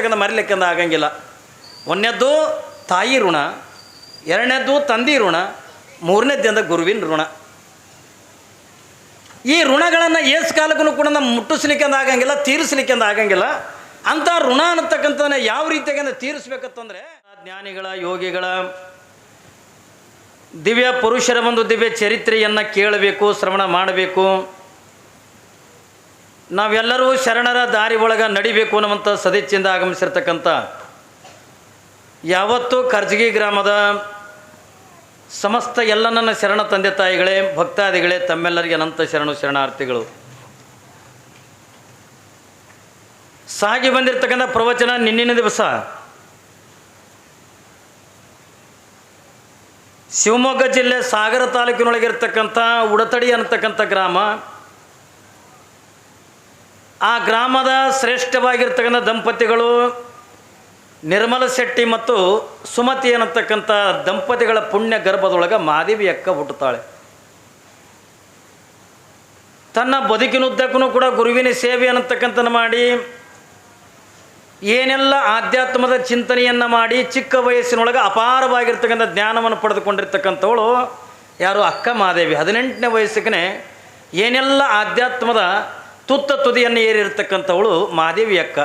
ಋಣವಾಗಿರ್ತಕ್ಕಂಥ ಮರಿಲಿಕ್ಕಂದ ಆಗಂಗಿಲ್ಲ. ಒಂದನೇದ್ದು ತಾಯಿ ಋಣ, ಎರಡನೇದ್ದು ತಂದೆ ಋಣ ಮೂರನೇದ್ದಿಂದ ಗುರುವಿನ ಋಣ. ಈ ಋಣಗಳನ್ನು ಏಸ್ ಕಾಲಕ್ಕೂ ಕೂಡ ನಮ್ಮ ಆಗಂಗಿಲ್ಲ ತೀರಿಸ್ಲಿಕ್ಕಂದ ಆಗಂಗಿಲ್ಲ. ಅಂಥ ಋಣ ಅನ್ನತಕ್ಕಂಥದ್ದನ್ನ ಯಾವ ರೀತಿಯಾಗಿ ತೀರಿಸ್ಬೇಕಂತಂದರೆ, ಜ್ಞಾನಿಗಳ, ಯೋಗಿಗಳ, ದಿವ್ಯ ಪುರುಷರ ಒಂದು ದಿವ್ಯ ಚರಿತ್ರೆಯನ್ನು ಕೇಳಬೇಕು, ಶ್ರವಣ ಮಾಡಬೇಕು. ನಾವೆಲ್ಲರೂ ಶರಣರ ದಾರಿ ಒಳಗೆ ನಡಿಬೇಕು ಅನ್ನುವಂಥ ಸದಿಚ್ಚಿಂದ ಆಗಮಿಸಿರ್ತಕ್ಕಂಥ ಯಾವತ್ತೂ ಕರ್ಜಗಿ ಗ್ರಾಮದ ಸಮಸ್ತ ಎಲ್ಲ ನನ್ನ ಶರಣ ತಂದೆ ತಾಯಿಗಳೇ, ಭಕ್ತಾದಿಗಳೇ, ತಮ್ಮೆಲ್ಲರಿಗೆ ಅನಂತ ಶರಣು ಶರಣಾರ್ಥಿಗಳು. ಸಾಗಿ ಬಂದಿರತಕ್ಕಂಥ ಪ್ರವಚನ ನಿನ್ನಿನ ದಿವಸ. ಶಿವಮೊಗ್ಗ ಜಿಲ್ಲೆ ಸಾಗರ ತಾಲೂಕಿನೊಳಗಿರ್ತಕ್ಕಂಥ ಉಡತಡಿ ಅನ್ನತಕ್ಕಂಥ ಗ್ರಾಮ. ಆ ಗ್ರಾಮದ ಶ್ರೇಷ್ಠವಾಗಿರ್ತಕ್ಕಂಥ ದಂಪತಿಗಳು ನಿರ್ಮಲ ಶೆಟ್ಟಿ ಮತ್ತು ಸುಮತಿ ಅನ್ನತಕ್ಕಂಥ ದಂಪತಿಗಳ ಪುಣ್ಯ ಗರ್ಭದೊಳಗೆ ಮಾದೇವಿ ಅಕ್ಕ ಹುಟ್ಟುತ್ತಾಳೆ. ತನ್ನ ಬದುಕಿನುದ್ದಕ್ಕೂ ಕೂಡ ಗುರುವಿನ ಸೇವೆ ಅನ್ನತಕ್ಕಂಥದ್ದು ಮಾಡಿ, ಏನೆಲ್ಲ ಆಧ್ಯಾತ್ಮದ ಚಿಂತನೆಯನ್ನು ಮಾಡಿ ಚಿಕ್ಕ ವಯಸ್ಸಿನೊಳಗೆ ಅಪಾರವಾಗಿರ್ತಕ್ಕಂಥ ಜ್ಞಾನವನ್ನು ಪಡೆದುಕೊಂಡಿರ್ತಕ್ಕಂಥವಳು ಯಾರು ಅಕ್ಕ ಮಾದೇವಿ. ಹದಿನೆಂಟನೇ ವಯಸ್ಸಿಗೆ ಏನೆಲ್ಲ ಆಧ್ಯಾತ್ಮದ ತುತ್ತ ತುದಿಯನ್ನು ಏರಿರ್ತಕ್ಕಂಥವಳು ಮಾದೇವಿ ಅಕ್ಕ.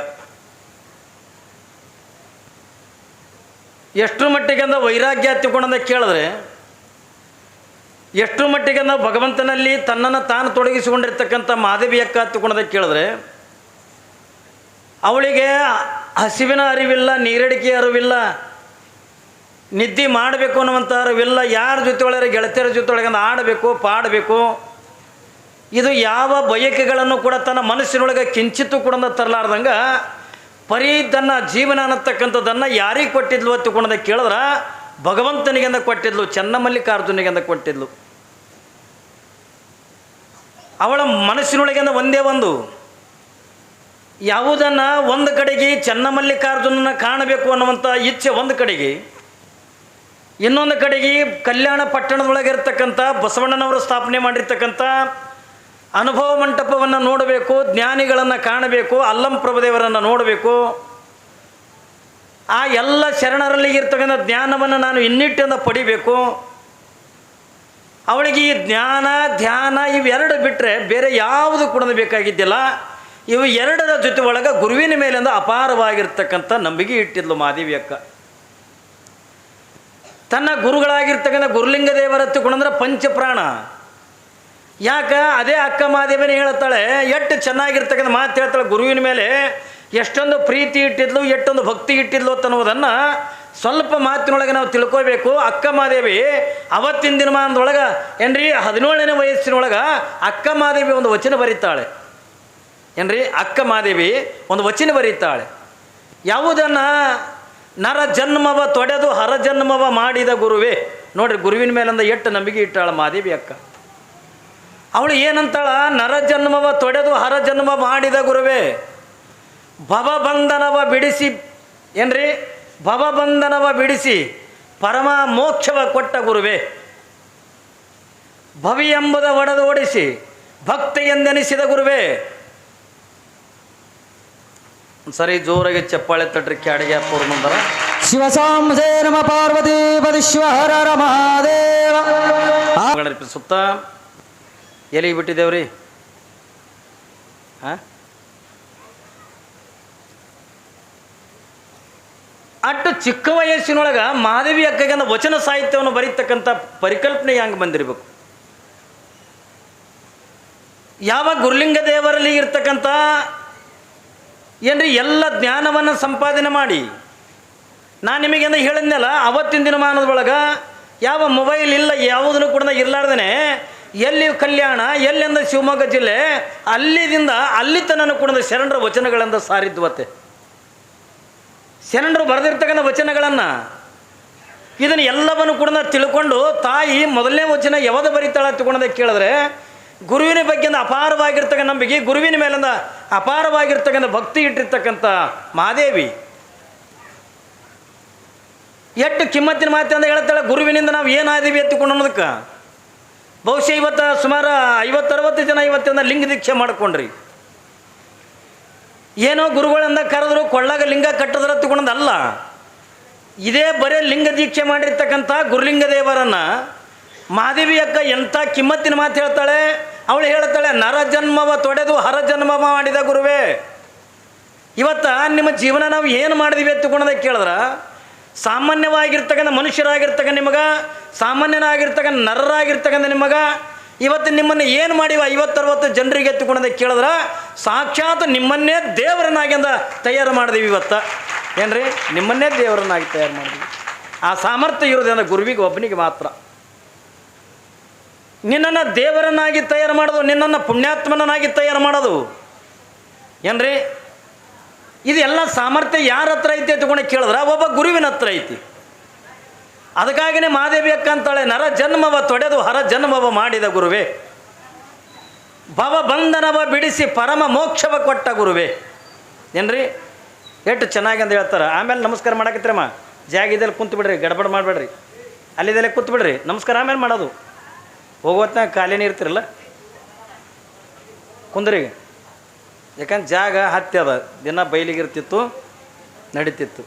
ಎಷ್ಟು ಮಟ್ಟಿಗೆಂದ ವೈರಾಗ್ಯ ಹತ್ತಿಕೊಂಡಂದ ಕೇಳಿದ್ರೆ ಎಷ್ಟು ಮಟ್ಟಿಗೆಂದ ಭಗವಂತನಲ್ಲಿ ತನ್ನನ್ನು ತಾನು ತೊಡಗಿಸಿಕೊಂಡಿರ್ತಕ್ಕಂಥ ಮಾದೇವಿ ಅಕ್ಕ ಹತ್ತಿಕೊಂಡದ ಕೇಳಿದ್ರೆ, ಅವಳಿಗೆ ಹಸಿವಿನ ಅರಿವಿಲ್ಲ ನೀರಡಿಕೆ ಅರಿವಿಲ್ಲ, ನಿದ್ದೆ ಮಾಡಬೇಕು ಅನ್ನುವಂಥ ಅರಿವಿಲ್ಲ, ಯಾರ ಜೊತೆ ಒಳಗೆ ಗೆಳತಿಯರ ಜೊತೆ ಒಳಗೆ ಆಡಬೇಕು, ಪಾಡಬೇಕು ಇದು ಯಾವ ಬಯಕೆಗಳನ್ನು ಕೂಡ ತನ್ನ ಮನಸ್ಸಿನೊಳಗೆ ಕಿಂಚಿತ್ತು ಕೂಡ ತರಲಾರ್ದಂಗೆ, ಪರೀ ತನ್ನ ಜೀವನ ಅನ್ನತಕ್ಕಂಥದ್ದನ್ನು ಯಾರಿಗೆ ಕೊಟ್ಟಿದ್ಲು ಅಂತ ಕೂಡ ಕೇಳಿದ್ರೆ, ಭಗವಂತನಿಗೆಂದ ಕೊಟ್ಟಿದ್ಲು, ಚೆನ್ನಮಲ್ಲಿಕಾರ್ಜುನಿಗೆಂದ ಕೊಟ್ಟಿದ್ಲು. ಅವಳ ಮನಸ್ಸಿನೊಳಗಿಂದ ಒಂದೇ ಒಂದು, ಯಾವುದನ್ನು ಒಂದು ಕಡೆಗೆ ಚೆನ್ನಮಲ್ಲಿಕಾರ್ಜುನನ ಕಾಣಬೇಕು ಅನ್ನುವಂಥ ಇಚ್ಛೆ ಒಂದು ಕಡೆಗೆ, ಇನ್ನೊಂದು ಕಡೆಗೆ ಕಲ್ಯಾಣ ಪಟ್ಟಣದೊಳಗಿರ್ತಕ್ಕಂಥ ಬಸವಣ್ಣನವರು ಸ್ಥಾಪನೆ ಮಾಡಿರ್ತಕ್ಕಂಥ ಅನುಭವ ಮಂಟಪವನ್ನು ನೋಡಬೇಕು, ಜ್ಞಾನಿಗಳನ್ನು ಕಾಣಬೇಕು, ಅಲ್ಲಂ ಪ್ರಭುದೇವರನ್ನು ನೋಡಬೇಕು. ಆ ಎಲ್ಲ ಶರಣರಲ್ಲಿ ಇರ್ತಕ್ಕಂಥ ಜ್ಞಾನವನ್ನು ನಾನು ಇನ್ನಿಟ್ಟಿಂದ ಪಡಿಬೇಕು. ಅವಳಿಗೆ ಈ ಜ್ಞಾನ, ಧ್ಯಾನ ಇವೆರಡು ಬಿಟ್ಟರೆ ಬೇರೆ ಯಾವುದು ಕೂಡ ಬೇಕಾಗಿದ್ದಿಲ್ಲ. ಇವು ಎರಡರ ಜೊತೆ ಒಳಗೆ ಗುರುವಿನ ಮೇಲಿಂದ ಅಪಾರವಾಗಿರ್ತಕ್ಕಂಥ ನಂಬಿಕೆ ಇಟ್ಟಿದ್ಲು ಮಾದೇವಿ ಅಕ್ಕ. ತನ್ನ ಗುರುಗಳಾಗಿರ್ತಕ್ಕಂಥ ಗುರುಲಿಂಗ ಕೂಡ ಅಂದ್ರೆ ಪಂಚಪ್ರಾಣ. ಯಾಕ? ಅದೇ ಅಕ್ಕ ಮಾದೇವಿನೇ ಹೇಳ್ತಾಳೆ ಎಷ್ಟು ಚೆನ್ನಾಗಿರ್ತಕ್ಕಂಥ ಮಾತು ಹೇಳ್ತಾಳೆ ಗುರುವಿನ ಮೇಲೆ. ಎಷ್ಟೊಂದು ಪ್ರೀತಿ ಇಟ್ಟಿದ್ಲು, ಎಷ್ಟೊಂದು ಭಕ್ತಿ ಇಟ್ಟಿದ್ಲು ಅನ್ನೋದನ್ನು ಸ್ವಲ್ಪ ಮಾತಿನೊಳಗೆ ನಾವು ತಿಳ್ಕೋಬೇಕು ಅಕ್ಕ ಮಾದೇವಿ, ಅವತ್ತಿನ ದಿನಮಾನದೊಳಗೆ, ಏನ್ರಿ, ಹದಿನೇಳನೇ ವಯಸ್ಸಿನೊಳಗೆ ಅಕ್ಕ ಮಾದೇವಿ ಒಂದು ವಚನ ಬರೀತಾಳೆ. ಏನ್ರಿ, ಅಕ್ಕ ಮಾದೇವಿ ಒಂದು ವಚನ ಬರೀತಾಳೆ. ಯಾವುದನ್ನು? ನರ ಜನ್ಮವ ತೊಡೆದು ಹರ ಜನ್ಮವ ಮಾಡಿದ ಗುರುವೇ. ನೋಡ್ರಿ, ಗುರುವಿನ ಮೇಲಂದ ಎಷ್ಟು ನಂಬಿಕೆ ಇಟ್ಟಾಳ ಮಾದೇವಿ ಅಕ್ಕ. ಅವಳು ಏನಂತಾಳ? ನರ ಜನ್ಮವ ತೊಡೆದು ಹರ ಜನ್ಮ ಮಾಡಿದ ಗುರುವೇ ಭವಬಂಧನವ ಬಿಡಿಸಿ ಏನ್ರಿ? ಭವಬಂಧನವ ಬಿಡಿಸಿ ಪರಮ ಮೋಕ್ಷವ ಕೊಟ್ಟ ಗುರುವೇ ಭವಿ ಎಂಬುದ ಒಡೆದು ಓಡಿಸಿ ಭಕ್ತಿ ಎಂದೆನಿಸಿದ ಗುರುವೇ. ಸರಿ ಜೋರಾಗಿ ಚಪ್ಪಾಳೆ ತಟ್ರಿ ಕ್ಯಾಡಿಗೆ ಪೂರ್ಣಂದರ ಶಿವ ಸಾಂಸೇ ನಮ ಪಾರ್ವತಿ ಪದಿ ಹರ ಹರ ಮಹಾದೇವ. ಮಗಳರಿ ಸುತ್ತ ಎಲ್ಲಿಗೆ ಬಿಟ್ಟಿದ್ದೇವ್ರಿ? ಹಾಂ? ಅಟ್ಟು ಚಿಕ್ಕ ವಯಸ್ಸಿನೊಳಗೆ ಮಾಧವಿ ಅಕ್ಕಗೆ ವಚನ ಸಾಹಿತ್ಯವನ್ನು ಬರೀತಕ್ಕಂಥ ಪರಿಕಲ್ಪನೆ ಹೆಂಗೆ ಬಂದಿರಬೇಕು? ಯಾವ ಗುರುಲಿಂಗ ದೇವರಲ್ಲಿ ಇರ್ತಕ್ಕಂಥ ಏನ್ರಿ ಎಲ್ಲ ಜ್ಞಾನವನ್ನು ಸಂಪಾದನೆ ಮಾಡಿ, ನಾನು ನಿಮಗೆಂದ ಹೇಳಿದ್ನಲ್ಲ, ಅವತ್ತಿನ ದಿನಮಾನದೊಳಗೆ ಯಾವ ಮೊಬೈಲ್ ಇಲ್ಲ ಯಾವುದನ್ನು ಕೂಡ ಇರಲಾರ್ದೇ ಎಲ್ಲಿ ಕಲ್ಯಾಣ, ಎಲ್ಲಿಂದ ಶಿವಮೊಗ್ಗ ಜಿಲ್ಲೆ, ಅಲ್ಲಿದಿಂದ ಅಲ್ಲಿ ತನನು ಕೂಡ ಶರಣರ ವಚನಗಳಿಂದ ಸಾರಿದ್ವತ್ತೆ ಶರಣರು ಬರೆದಿರ್ತಕ್ಕಂಥ ವಚನಗಳನ್ನು ಇದನ್ನು ಎಲ್ಲವನ್ನು ಕೂಡ ತಿಳ್ಕೊಂಡು ತಾಯಿ ಮೊದಲನೇ ವಚನ ಯಾವುದು ಬರೀತಾಳ ತಿಳ್ಕೊಂಡದ ಕೇಳಿದ್ರೆ, ಗುರುವಿನ ಬಗ್ಗೆ ಅಪಾರವಾಗಿರ್ತಕ್ಕಂಥ ನಂಬಿಕೆ, ಗುರುವಿನ ಮೇಲಿಂದ ಅಪಾರವಾಗಿರ್ತಕ್ಕಂಥ ಭಕ್ತಿ ಇಟ್ಟಿರ್ತಕ್ಕಂಥ ಮಾದೇವಿ ಎಷ್ಟು ಕಿಮ್ಮತ್ತಿನ ಮಾತೆ ಅಂತ ಹೇಳ್ತಾಳೆ, ಗುರುವಿನಿಂದ ನಾವು ಏನಾದೀವಿ ಎತ್ತಿಕೊಂಡು ಅನ್ನೋದಕ್ಕೆ? ಬಹುಶಃ ಇವತ್ತು ಸುಮಾರು ಐವತ್ತರವತ್ತು ಜನ ಇವತ್ತಿಂದ ಲಿಂಗ ದೀಕ್ಷೆ ಮಾಡ್ಕೊಂಡ್ರಿ. ಏನೋ ಗುರುಗಳಿಂದ ಕರೆದ್ರು ಕೊಳ್ಳಾಗ ಲಿಂಗ ಕಟ್ಟಿದ್ರ ತಗೊಂಡಲ್ಲ ಇದೇ ಬರೇ ಲಿಂಗ ದೀಕ್ಷೆ ಮಾಡಿರ್ತಕ್ಕಂಥ ಗುರುಲಿಂಗ ದೇವರನ್ನ ಮಹಾದೇವಿ ಅಕ್ಕ ಎಂಥ ಕಿಮ್ಮತ್ತಿನ ಮಾತು ಹೇಳ್ತಾಳೆ? ಅವಳು ಹೇಳ್ತಾಳೆ, ನರ ಜನ್ಮವ ತೊಡೆದು ಹರ ಜನ್ಮವ ಮಾಡಿದ ಗುರುವೇ. ಇವತ್ತ ನಿಮ್ಮ ಜೀವನ ನಾವು ಏನು ಮಾಡಿದೀವಿ ಎತ್ತುಕೊಂಡದ ಕೇಳಿದ್ರ? ಸಾಮಾನ್ಯವಾಗಿರ್ತಕ್ಕಂಥ ಮನುಷ್ಯರಾಗಿರ್ತಕ್ಕಂಥ ನಿಮಗೆ, ಸಾಮಾನ್ಯನಾಗಿರ್ತಕ್ಕಂಥ ನರರಾಗಿರ್ತಕ್ಕಂಥ ನಿಮಗ, ಇವತ್ತು ನಿಮ್ಮನ್ನು ಏನು ಮಾಡಿವ ಐವತ್ತರವತ್ತು ಜನರಿಗೆ ಎತ್ತಿಕೊಂಡಂತೆ ಕೇಳಿದ್ರೆ, ಸಾಕ್ಷಾತ್ ನಿಮ್ಮನ್ನೇ ದೇವರನ್ನಾಗಿಂದ ತಯಾರು ಮಾಡಿದೀವಿ ಇವತ್ತು. ಏನ್ರಿ? ನಿಮ್ಮನ್ನೇ ದೇವರನ್ನಾಗಿ ತಯಾರು ಮಾಡಿದ್ವಿ. ಆ ಸಾಮರ್ಥ್ಯ ಇರೋದ್ರಿಂದ ಗುರುವಿಗೆ, ಒಬ್ಬನಿಗೆ ಮಾತ್ರ. ನಿನ್ನನ್ನು ದೇವರನ್ನಾಗಿ ತಯಾರು ಮಾಡೋದು, ನಿನ್ನನ್ನು ಪುಣ್ಯಾತ್ಮನನ್ನಾಗಿ ತಯಾರು ಮಾಡೋದು. ಏನ್ರಿ? ಇದೆಲ್ಲ ಸಾಮರ್ಥ್ಯ ಯಾರ ಹತ್ರ ಐತಿ ತಗೊಂಡು ಕೇಳಿದ್ರೆ? ಒಬ್ಬ ಗುರುವಿನ ಹತ್ರ ಐತಿ. ಅದಕ್ಕಾಗಿನೇ ಮಾದೇವಿ ಅಕ್ಕ ಅಂತಾಳೆ, ನರ ಜನ್ಮವ ತೊಡೆದು ಹರ ಜನ್ಮವ ಮಾಡಿದ ಗುರುವೇ. ಭವ ಬಂಧನವ ಬಿಡಿಸಿ ಪರಮ ಮೋಕ್ಷವ ಕೊಟ್ಟ ಗುರುವೇ. ಏನ್ರಿ? ಎಷ್ಟು ಚೆನ್ನಾಗಿ ಅಂತ ಹೇಳ್ತಾರೆ. ಆಮೇಲೆ ನಮಸ್ಕಾರ ಮಾಡಕತ್ತೀರಮ್ಮ. ಜಾಗಿದಲ್ಲಿ ಕುಂತು ಬಿಡ್ರಿ, ಗಡಬಡ ಮಾಡಬೇಡ್ರಿ. ಅಲ್ಲಿದೆಲ್ಲ ಕೂತ್ ಬಿಡ್ರಿ. ನಮಸ್ಕಾರ ಆಮೇಲೆ ಮಾಡೋದು. ಹೋಗೋತ್ನಾಗ ಖಾಲಿನೇ ಇರ್ತಿರಲ್ಲ? ಕುಂದ್ರಿ. ಯಾಕಂದ್ರೆ ಜಾಗ ಹತ್ತಿ ಅದ. ದಿನ ಬಯಲಿಗಿರ್ತಿತ್ತು ನಡೀತಿತ್ತು.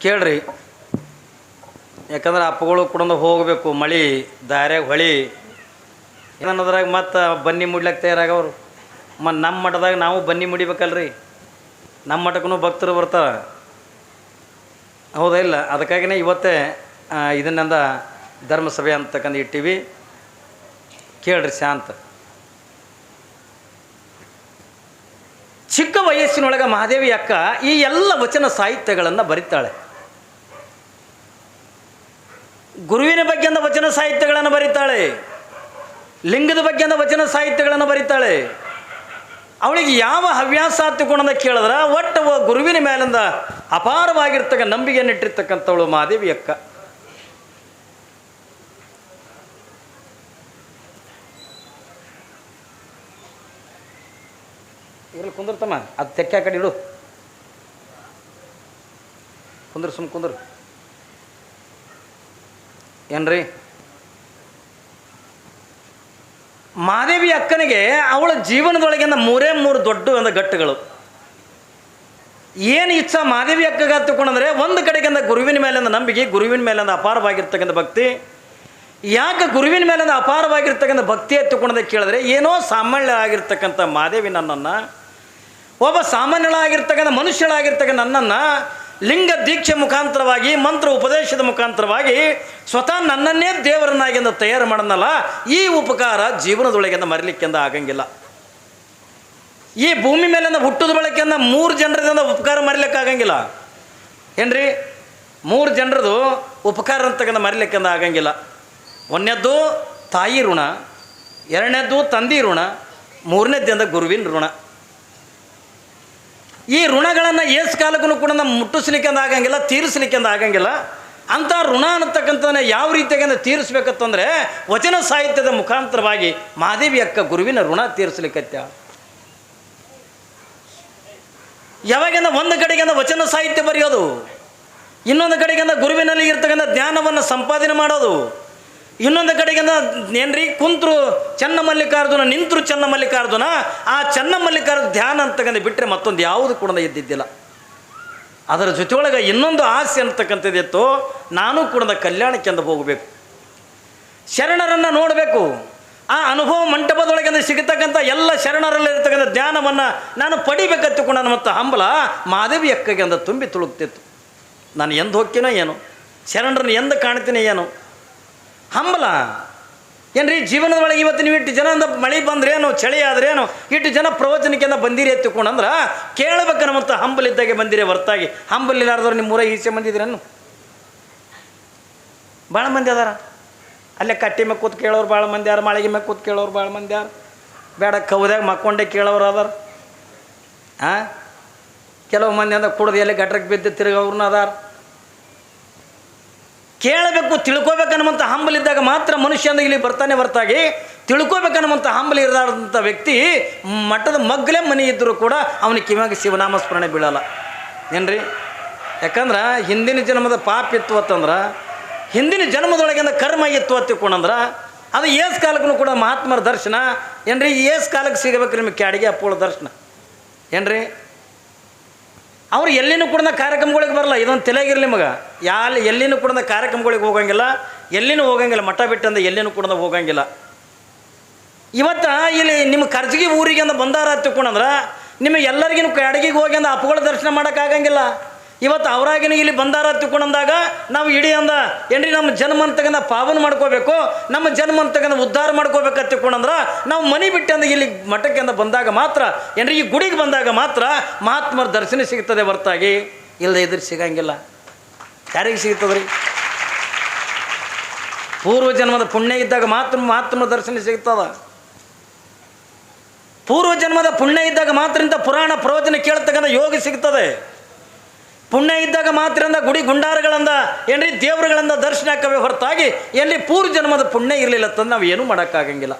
ಕೇಳ್ರಿ. ಯಾಕಂದ್ರೆ ಅಪ್ಪಗಳು ಕೂಡ ಹೋಗಬೇಕು, ಮಳೆ, ದಾರ್ಯಾಗ ಹೊಳಿ. ಏನನ್ನೋದ್ರಾಗ ಮತ್ತು ಬನ್ನಿ ಮುಡ್ಲಕ್ಕೆ ತಯಾರಾಗವ್ರು. ಮತ್ತು ನಮ್ಮ ಮಠದಾಗ ನಾವು ಬನ್ನಿ ಮುಡಿಬೇಕಲ್ರಿ. ನಮ್ಮ ಮಠಕ್ಕೂ ಭಕ್ತರು ಬರ್ತಾರೆ. ಹೌದಾ ಇಲ್ಲ? ಅದಕ್ಕಾಗಿನೇ ಇವತ್ತೇ ಇದನ್ನೆಂದ ಧರ್ಮಸಭೆ ಅಂತಕ್ಕಂಥ ಇಟ್ಟಿವಿ. ಕೇಳ್ರಿ ಶಾಂತ. ಚಿಕ್ಕ ವಯಸ್ಸಿನೊಳಗೆ ಮಹಾದೇವಿ ಅಕ್ಕ ಈ ಎಲ್ಲ ವಚನ ಸಾಹಿತ್ಯಗಳನ್ನು ಬರಿತಾಳೆ. ಗುರುವಿನ ಬಗ್ಗೆಂದ ವಚನ ಸಾಹಿತ್ಯಗಳನ್ನು ಬರಿತಾಳೆ. ಲಿಂಗದ ಬಗ್ಗೆಂದ ವಚನ ಸಾಹಿತ್ಯಗಳನ್ನು ಬರಿತಾಳೆ. ಅವಳಿಗೆ ಯಾವ ಹವ್ಯಾಸ ಹತ್ತುಕೊಂಡ ಕೇಳಿದ್ರೆ, ಒಟ್ಟು ಗುರುವಿನ ಮೇಲಿಂದ ಅಪಾರವಾಗಿರ್ತಕ್ಕ ನಂಬಿಕೆಯನ್ನು ಇಟ್ಟಿರ್ತಕ್ಕಂಥವಳು ಮಹಾದೇವಿ ಅಕ್ಕ. ಕುಂದಿರ್ತಮ್ಮ ಅದು ತೆಕ್ಕೆ ಕಡೆ ಇಡು. ಕುಂದ್ರ ಸುಮ್ ಕುಂದ್ರ. ಏನ್ರಿ? ಮಾದೇವಿ ಅಕ್ಕನಿಗೆ ಅವಳ ಜೀವನದೊಳಗಿನ ಮೂರೇ ಮೂರು ದೊಡ್ಡ ಒಂದು ಗಟ್ಟುಗಳು. ಏನು ಇಚ್ಛಾ ಮಾದೇವಿ ಅಕ್ಕಗೆ ಹತ್ತುಕೊಂಡಂದ್ರೆ ಒಂದು ಕಡೆಗಿಂದ ಗುರುವಿನ ಮೇಲಿಂದ ನಂಬಿಕೆ, ಗುರುವಿನ ಮೇಲಿಂದ ಅಪಾರವಾಗಿರ್ತಕ್ಕಂಥ ಭಕ್ತಿ. ಯಾಕೆ ಗುರುವಿನ ಮೇಲಿಂದ ಅಪಾರವಾಗಿರ್ತಕ್ಕಂಥ ಭಕ್ತಿ ಎತ್ತುಕೊಂಡದ ಕೇಳಿದ್ರೆ ಏನೋ ಸಾಮಾನ್ಯ ಆಗಿರ್ತಕ್ಕಂಥ ಮಾದೇವಿ ನನ್ನನ್ನು ಒಬ್ಬ ಸಾಮಾನ್ಯಳಾಗಿರ್ತಕ್ಕಂಥ ಮನುಷ್ಯಳಾಗಿರ್ತಕ್ಕಂಥ ನನ್ನನ್ನು ಲಿಂಗ ದೀಕ್ಷೆ ಮುಖಾಂತರವಾಗಿ, ಮಂತ್ರ ಉಪದೇಶದ ಮುಖಾಂತರವಾಗಿ ಸ್ವತಃ ನನ್ನನ್ನೇ ದೇವರನ್ನಾಗಿಂದ ತಯಾರು ಮಾಡನಲ್ಲ, ಈ ಉಪಕಾರ ಜೀವನದೊಳಗಿಂದ ಮರಿಲಿಕ್ಕಿಂದ ಆಗಂಗಿಲ್ಲ. ಈ ಭೂಮಿ ಮೇಲಿಂದ ಹುಟ್ಟಿದ ಬಳಕೆಯಿಂದ ಮೂರು ಜನರದಿಂದ ಉಪಕಾರ ಮರಿಲಿಕ್ಕಾಗಂಗಿಲ್ಲ ಏನ್ರಿ? ಮೂರು ಜನರದು ಉಪಕಾರ ಅಂತಕ್ಕಂಥ ಮರಿಲಿಕ್ಕಿಂದ ಆಗಂಗಿಲ್ಲ. ಒಂದನೇದ್ದು ತಾಯಿ ಋಣ, ಎರಡನೇದ್ದು ತಂದಿ ಋಣ ಮೂರನೇದ್ದಿಂದ ಗುರುವಿನ ಋಣ. ಈ ಋಣಗಳನ್ನು ಏಸ್ ಕಾಲಕ್ಕೂ ಕೂಡ ನಮ್ಮ ಮುಟ್ಟಿಸ್ಲಿಕ್ಕೆ ಆಗಂಗಿಲ್ಲ, ತೀರಿಸ್ಲಿಕ್ಕೆಂದು ಆಗಂಗಿಲ್ಲ. ಅಂಥ ಋಣ ಅನ್ನತಕ್ಕಂಥದ್ದನ್ನ ಯಾವ ರೀತಿಯಾಗಿ ತೀರಿಸ್ಬೇಕಂತಂದರೆ ವಚನ ಸಾಹಿತ್ಯದ ಮುಖಾಂತರವಾಗಿ ಮಹಾದೇವಿ ಅಕ್ಕ ಗುರುವಿನ ಋಣ ತೀರಿಸ್ಲಿಕ್ಕತ್ಯ. ಯಾವಾಗಿಂದ ಒಂದು ಕಡೆಗಿಂದ ವಚನ ಸಾಹಿತ್ಯ ಬರೆಯೋದು, ಇನ್ನೊಂದು ಕಡೆಗಿಂದ ಗುರುವಿನಲ್ಲಿ ಇರ್ತಕ್ಕಂಥ ಜ್ಞಾನವನ್ನು ಸಂಪಾದನೆ ಮಾಡೋದು ಇನ್ನೊಂದು ಕಡೆಗಿಂದ ಏನ್ರಿ? ಕುಂತ್ರು ಚನ್ನ ಮಲ್ಲಿಕಾರ್ಜುನ ನಿಂತರು ಚನ್ನ ಮಲ್ಲಿಕಾರ್ಜುನ ಆ ಚನ್ನ ಮಲ್ಲಿಕಾರ್ಜುನ ಧ್ಯಾನ ಅಂತಕ್ಕಂಥ ಬಿಟ್ಟರೆ ಮತ್ತೊಂದು ಯಾವುದು ಕೂಡ ಎದ್ದಿದ್ದಿಲ್ಲ. ಅದರ ಜೊತೆಯೊಳಗೆ ಇನ್ನೊಂದು ಆಸೆ ಅಂತಕ್ಕಂಥದ್ದಿತ್ತು ನಾನು ಕೂಡ ಕಲ್ಯಾಣಕ್ಕೆಂದು ಹೋಗಬೇಕು. ಶರಣರನ್ನು ನೋಡಬೇಕು. ಆ ಅನುಭವ ಮಂಟಪದೊಳಗಿಂದ ಸಿಗತಕ್ಕಂಥ ಎಲ್ಲ ಶರಣರಲ್ಲಿರ್ತಕ್ಕಂಥ ಧ್ಯಾನವನ್ನು ನಾನು ಪಡಿಬೇಕತ್ತುಕೊಂಡು ಮತ್ತು ಹಂಬಲ ಮಾದೇವಿ ಅಕ್ಕಗೆ ಅಂದ ತುಂಬಿ ತುಳುಕ್ತಿತ್ತು. ನಾನು ಎಂದು ಹೋಗ್ತೀನೋ ಏನು. ಶರಣರನ್ನು ಎಂದು ಕಾಣ್ತೀನಿ ಏನು. ಹಂಬಲ. ಏನ್ರಿ ಜೀವನದೊಳಗೆ ಇವತ್ತು ನೀವು ಇಟ್ಟು ಜನ ಅಂದ್ರೆ ಮಳೆ ಬಂದ್ರೇನು, ಚಳಿ ಆದ್ರೇನು, ಇಟ್ಟು ಜನ ಪ್ರವಚನಕ್ಕೆ ಬಂದಿರಿ ಎತ್ತಿಕೊಂಡಂದ್ರೆ ಕೇಳಬೇಕು ನಮ್ಮಂತ ಹಂಬಲಿದ್ದಾಗೆ ಬಂದಿರಿ ಹೊರತಾಗಿ. ಹಂಬಲಿಲ್ಲಾರ್ದವ್ರು ನಿಮ್ಮ ಊರ ಈಚೆ ಬಂದಿದ್ರೇನು ಭಾಳ ಮಂದಿ ಅದಾರ. ಅಲ್ಲೇ ಕಟ್ಟಿ ಮೇಲೆ ಕೂತ್ ಕೇಳೋರು ಭಾಳ ಮಂದಿ ಯಾರು ಮಾಳಿಗೆ ಮೇಲೆ ಕೂತ್ ಕೇಳೋರು ಭಾಳ ಮಂದಿ ಯಾರು ಬೇಡ ಕೌದಾಗ ಮಕ್ಕೊಂಡೆ ಕೇಳೋರು ಅದಾರ. ಹಾಂ ಕೆಲವು ಮಂದಿ ಅಂದ್ರೆ ಕುಡ್ದು ಎಲ್ಲಿ ಗಟ್ರಕ್ಕೆ ಬಿದ್ದು ತಿರುಗವ್ರನ್ನ ಅದಾರ. ಕೇಳಬೇಕು, ತಿಳ್ಕೊಬೇಕನ್ನುವಂಥ ಹಂಬಲಿದ್ದಾಗ ಮಾತ್ರ ಮನುಷ್ಯ ಅಂದ್ರೆ ಇಲ್ಲಿ ಬರ್ತಾನೆ ಹೊರತಾಗಿ. ತಿಳ್ಕೊಬೇಕನ್ನುವಂಥ ಹಂಬಲಿ ಇರದಂಥ ವ್ಯಕ್ತಿ ಮಠದ ಮಗ್ಗಲೇ ಮನೆ ಇದ್ದರೂ ಕೂಡ ಅವನಿಗೆ ಕಿವಿಯಾಗ ಶಿವನಾಮ ಸ್ಮರಣೆ ಬೀಳಲ್ಲ. ಏನ್ರಿ? ಯಾಕಂದ್ರೆ ಹಿಂದಿನ ಜನ್ಮದ ಪಾಪ ಇತ್ತು ಅಂತಂದ್ರೆ, ಹಿಂದಿನ ಜನ್ಮದೊಳಗಿಂದ ಕರ್ಮ ಇತ್ತು ಅಂತ ತಿಳ್ಕೊಂಡಂದ್ರೆ, ಅದು ಏಸ್ ಕಾಲಕ್ಕೂ ಕೂಡ ಮಹಾತ್ಮರ ದರ್ಶನ. ಏನ್ರಿ? ಏಸ್ ಕಾಲಕ್ಕೆ ಸಿಗಬೇಕು ನಿಮಗೆ ಕ್ಯಾಡಿಗೆ ಅಪ್ಪೋಳ ದರ್ಶನ. ಏನ್ರಿ? ಅವ್ರು ಎಲ್ಲಿನೂ ಕೂಡ ಕಾರ್ಯಕ್ರಮಗಳಿಗೆ ಬರಲ್ಲ, ಇದೊಂದು ತಲೆಗಿರಲಿ ನಿಮಗೆ. ಯಾಲ್, ಎಲ್ಲಿನೂ ಕೂಡ ಕಾರ್ಯಕ್ರಮಗಳಿಗೆ ಹೋಗಂಗಿಲ್ಲ, ಎಲ್ಲಿನೂ ಹೋಗಂಗಿಲ್ಲ, ಮಠ ಬಿಟ್ಟಂದ ಎಲ್ಲಿನೂ ಕೂಡ ಹೋಗಂಗಿಲ್ಲ. ಇವತ್ತು ಇಲ್ಲಿ ನಿಮ್ಮ ಖರ್ಜಿಗೆ ಊರಿಗೆ ಅಂದ ಬಂದಾರ ತಿಳ್ಕೊಂಡ್ರೆ ನಿಮಗೆ ಎಲ್ಲರಿಗಿನ ಅಡಿಗೆಗೆ ಹೋಗಿ ಅಂದ ಅಪ್ಪಗಳ ದರ್ಶನ ಮಾಡೋಕ್ಕಾಗಂಗಿಲ್ಲ ಇವತ್ತು ಅವರಾಗಿನ ಇಲ್ಲಿ ಬಂದಾರ ತಿಳ್ಕೊಂಡಂದಾಗ ನಾವು ಇಡೀ ಅಂದ, ಏನ್ರಿ ನಮ್ಮ ಜನ್ಮ ಅಂತಕ್ಕಂಥ ಪಾವನ ಮಾಡ್ಕೋಬೇಕು, ನಮ್ಮ ಜನ್ಮ ಅಂತಕ್ಕಂಥ ಉದ್ಧಾರ ಮಾಡ್ಕೋಬೇಕು ಅಂತ ತಿಳ್ಕೊಂಡಂದ್ರೆ ನಾವು ಮನೆ ಬಿಟ್ಟು ಅಂದ ಇಲ್ಲಿ ಮಠಕ್ಕೆ ಅಂದ ಬಂದಾಗ ಮಾತ್ರ, ಏನ್ರಿ ಈ ಗುಡಿಗೆ ಬಂದಾಗ ಮಾತ್ರ ಮಹಾತ್ಮರ ದರ್ಶನ ಸಿಗ್ತದೆ ಹೊರತಾಗಿ. ಇಲ್ಲದೆ ಇದ್ರೆ ಸಿಗಂಗಿಲ್ಲ. ಯಾರಿಗೆ ಸಿಗ್ತದ್ರಿ? ಪೂರ್ವ ಜನ್ಮದ ಪುಣ್ಯ ಇದ್ದಾಗ ಮಾತ್ರ ಮಹಾತ್ಮ ದರ್ಶನ ಸಿಗ್ತದ. ಪೂರ್ವ ಜನ್ಮದ ಪುಣ್ಯ ಇದ್ದಾಗ ಮಾತ್ರ ಇಂಥ ಪುರಾಣ ಪ್ರವಚನ ಕೇಳ್ತಕ್ಕಂಥ ಯೋಗ ಸಿಗ್ತದೆ. ಪುಣ್ಯ ಇದ್ದಾಗ ಮಾತ್ರ ಅಂದ, ಗುಡಿ ಗುಂಡಾರಗಳಂದ, ಏನ್ರಿ ದೇವರುಗಳಂದ ದರ್ಶನ ಹಾಕವೇ ಹೊರತಾಗಿ ಎಲ್ಲಿ ಪೂರ್ವ ಜನ್ಮದ ಪುಣ್ಯ ಇರಲಿಲ್ಲ ತಂದು ನಾವು ಏನೂ ಮಾಡೋಕ್ಕಾಗಂಗಿಲ್ಲ.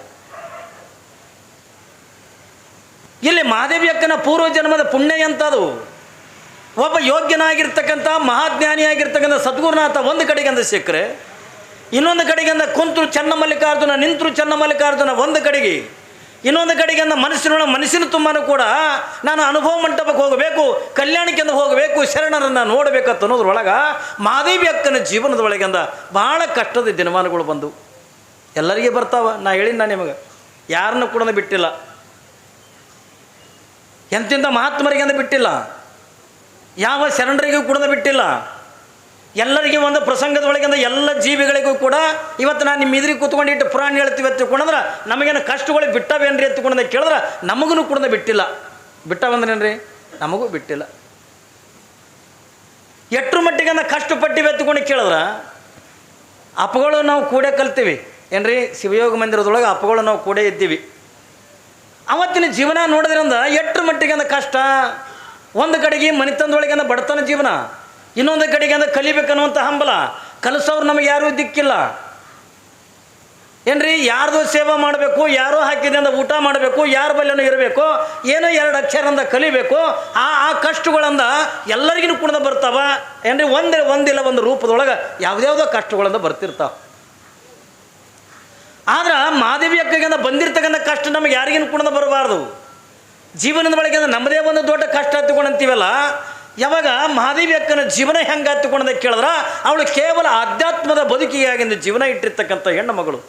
ಇಲ್ಲಿ ಮಹಾದೇವಿ ಅಕ್ಕನ ಪೂರ್ವ ಜನ್ಮದ ಪುಣ್ಯ ಎಂಥದು ಒಬ್ಬ ಯೋಗ್ಯನಾಗಿರ್ತಕ್ಕಂಥ, ಮಹಾಜ್ಞಾನಿಯಾಗಿರ್ತಕ್ಕಂಥ ಸದ್ಗುರುನಾಥ ಒಂದು ಕಡೆಗೆ ಅಂದ ಸಿಕ್ಕರೆ ಇನ್ನೊಂದು ಕಡೆಗೆ ಅಂದ ಕುಂತರು ಚನ್ನಮಲ್ಲಿಕಾರ್ಜುನ, ನಿಂತರು ಚನ್ನಮಲ್ಲಿಕಾರ್ಜುನ ಒಂದು ಕಡೆಗೆ ಇನ್ನೊಂದು ಕಡೆಗೆ ಅಂದ ಮನಸ್ಸಿನ ಮನಸ್ಸಿನ ತುಂಬಾನು ಕೂಡ ನಾನು ಅನುಭವ ಮಂಟಪಕ್ಕೆ ಹೋಗಬೇಕು, ಕಲ್ಯಾಣಕ್ಕೆ ಅಂದ ಹೋಗಬೇಕು, ಶರಣರನ್ನು ನೋಡಬೇಕಂತ ಅನ್ನೋದ್ರೊಳಗೆ ಮಾದೇವಿ ಅಕ್ಕನ ಜೀವನದೊಳಗೆ ಅಂದ ಭಾಳ ಕಷ್ಟದ ದಿನಮಾನಗಳು ಬಂದವು. ಎಲ್ಲರಿಗೆ ಬರ್ತಾವ, ನಾ ಹೇಳಿನ ನಿಮಗೆ. ಯಾರನ್ನು ಕೂಡ ಬಿಟ್ಟಿಲ್ಲ. ಎಂತೆಂಥ ಮಹಾತ್ಮರಿಗೆ ಅಂದ ಬಿಟ್ಟಿಲ್ಲ. ಯಾವ ಶರಣರಿಗೂ ಕೂಡ ಬಿಟ್ಟಿಲ್ಲ. ಎಲ್ಲರಿಗೆ ಒಂದು ಪ್ರಸಂಗದ ಒಳಗಿಂದ ಎಲ್ಲ ಜೀವಿಗಳಿಗೂ ಕೂಡ ಇವತ್ತು ನಾನು ನಿಮ್ಮ ಇದ್ರಿಗೆ ಕೂತ್ಕೊಂಡಿಟ್ಟು ಪುರಾಣ ಹೇಳ್ತೀವಿ ಅಂತ ತಿಳ್ಕೊಂಡ್ರೆ ನಮಗೇನು ಕಷ್ಟಗಳು ಬಿಟ್ಟವೇನ್ರಿ ಅಂತ ತಿಳ್ಕೊಂಡ ಕೇಳಿದ್ರೆ ನಮಗೂ ಕೂಡ ಬಿಟ್ಟಿಲ್ಲ. ಬಿಟ್ಟವಂದ್ರೇನ್ರಿ? ನಮಗೂ ಬಿಟ್ಟಿಲ್ಲ. ಎಟ್ರ ಮಟ್ಟಿಗೆ ನಾವು ಕಷ್ಟಪಟ್ಟಿವಿ ಎತ್ಕೊಂಡು ಕೇಳಿದ್ರೆ ಅಪ್ಪಗಳು ನಾವು ಕೂಡೇ ಕಲ್ತೀವಿ. ಏನ್ರಿ? ಶಿವಯೋಗ ಮಂದಿರದೊಳಗೆ ಅಪಗಳು ನಾವು ಕೂಡೇ ಇದ್ದೀವಿ. ಅವತ್ತಿನ ಜೀವನ ನೋಡೋದ್ರಿಂದ ಎಟ್ರ ಮಟ್ಟಿಗೆ ಅಂದ ಕಷ್ಟ? ಒಂದು ಕಡೆಗೆ ಮನೆತನದೊಳಗೆ ಅಂದ ಬಡತನ ಜೀವನ. ಇನ್ನೊಂದು ಕಡೆಗೆ ಅಂದ ಕಲಿಬೇಕನ್ನುವಂಥ ಹಂಬಲ. ಕಲಿಸೋರು ನಮಗೆ ಯಾರೂ ದಿಕ್ಕಿಲ್ಲ. ಏನ್ರಿ, ಯಾರ್ದು ಸೇವೆ ಮಾಡಬೇಕು, ಯಾರೋ ಹಾಕಿದಿಂದ ಊಟ ಮಾಡಬೇಕು, ಯಾರ ಬಲ್ಲೆನೂ ಇರಬೇಕು, ಏನೋ ಎರಡು ಅಕ್ಷರಂದ ಕಲಿಬೇಕು, ಆ ಆ ಕಷ್ಟಗಳಂದ ಎಲ್ಲರಿಗೂ ಕೂಡ ಬರ್ತಾವ. ಏನ್ರಿ, ಒಂದೇ, ಒಂದಿಲ್ಲ, ಒಂದು ರೂಪದೊಳಗೆ ಯಾವುದ್ಯಾವುದೋ ಕಷ್ಟಗಳಿಂದ ಬರ್ತಿರ್ತಾವ. ಆದ್ರೆ ಮಾದೇವಿ ಅಕ್ಕಗಿಂದ ಬಂದಿರ್ತಕ್ಕಂಥ ಕಷ್ಟ ನಮಗೆ ಯಾರಿಗಿನ ಕೂಡ ಬರಬಾರ್ದು. ಜೀವನದ ಒಳಗೆ ನಮ್ಮದೇ ಒಂದು ದೊಡ್ಡ ಕಷ್ಟ ಹತ್ತುಕೊಂಡಂತೀವಲ್ಲ ಯಾವಾಗ ಮಹಾದೇವಿ ಅಕ್ಕನ ಜೀವನ ಹೆಂಗೆ ಹತ್ತುಕೊಂಡ ಕೇಳಿದ್ರೆ, ಅವಳು ಕೇವಲ ಆಧ್ಯಾತ್ಮದ ಬದುಕಿಯಾಗಿಂದ ಜೀವನ ಇಟ್ಟಿರ್ತಕ್ಕಂಥ ಹೆಣ್ಣು ಮಗಳು.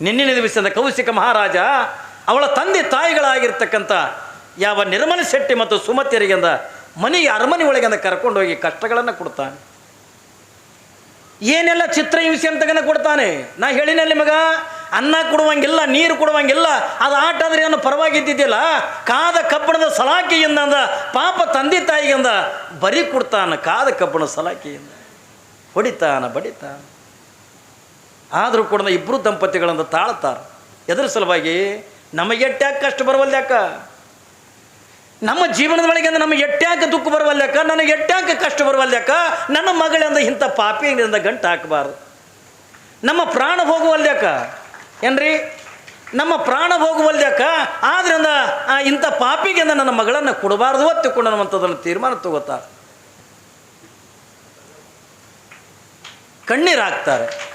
ನಿನ್ನಿನ ದಿವಸದ ಕೌಶಿಕ ಮಹಾರಾಜ, ಅವಳ ತಂದೆ ತಾಯಿಗಳಾಗಿರ್ತಕ್ಕಂಥ ಯಾವ ನಿರ್ಮಲ ಶೆಟ್ಟಿ ಮತ್ತು ಸುಮತಿಯರಿಗಿಂದ ಮನೆಗೆ ಅರಮನೆ ಒಳಗಿಂದ ಕರ್ಕೊಂಡೋಗಿ ಕಷ್ಟಗಳನ್ನು ಕೊಡ್ತಾನೆ. ಏನೆಲ್ಲ ಚಿತ್ರ ಹಿಂಸೆ ಅಂತಗನ ಕೊಡ್ತಾನೆ? ನಾ ಹೇಳಿನಲ್ಲಿ ಮಗ ಅನ್ನ ಕೊಡುವಂಗಿಲ್ಲ, ನೀರು ಕೊಡುವಂಗಿಲ್ಲ, ಅದು ಆಟ ಅಂದ್ರೆ ಏನು ಪರವಾಗಿದ್ದಿದ್ದಿಲ್ಲ ಕಾದ ಕಬ್ಬಣದ ಸಲಾಕಿಯಿಂದ ಅಂದ, ಪಾಪ ತಂದೆ ತಾಯಿಗಿಂದ ಬರಿ ಕೊಡ್ತಾನ ಕಾದ ಕಬ್ಬಣದ ಸಲಾಕಿಯಿಂದ. ಹೊಡಿತಾನ, ಬಡಿತಾನ. ಆದರೂ ಕೂಡ ಇಬ್ಬರು ದಂಪತಿಗಳನ್ನು ತಾಳ್ತಾರೆ. ಎದ್ರ ಸಲುವಾಗಿ ನಮಗೆ ಎಟ್ಟ್ಯಾಕ ಕಷ್ಟ ಬರವಲ್ಯಾಕ ನಮ್ಮ ಜೀವನದ ಒಳಗೆ ಅಂದ್ರೆ ನಮಗೆ ಎಟ್ಟ್ಯಾಕೆ ದುಃಖ ಬರವಲ್ಯಾಕ ನನಗೆ ಎಟ್ಟ್ಯಾಕ ಕಷ್ಟ ಬರವಲ್ಯಾಕ ನನ್ನ ಮಗಳಿಂದ ಇಂಥ ಪಾಪಿಯಿಂದ ಗಂಟು ಹಾಕಬಾರ್ದು. ನಮ್ಮ ಪ್ರಾಣ ಹೋಗುವಲ್ಯಾಕ ಏನ್ರಿ? ನಮ್ಮ ಪ್ರಾಣ ಹೋಗುವಲ್ಯಾಕ ಆದ್ರಿಂದ, ಆ, ಇಂಥ ಪಾಪಿಗೆ ನನ್ನ ಮಗಳನ್ನು ಕೊಡಬಾರ್ದು ತಿಳ್ಕೊಂಡು ಅನ್ನುವಂಥದ್ದನ್ನು ತೀರ್ಮಾನ ತಗೋತಾರೆ. ಕಣ್ಣೀರಾಗ್ತಾರೆ.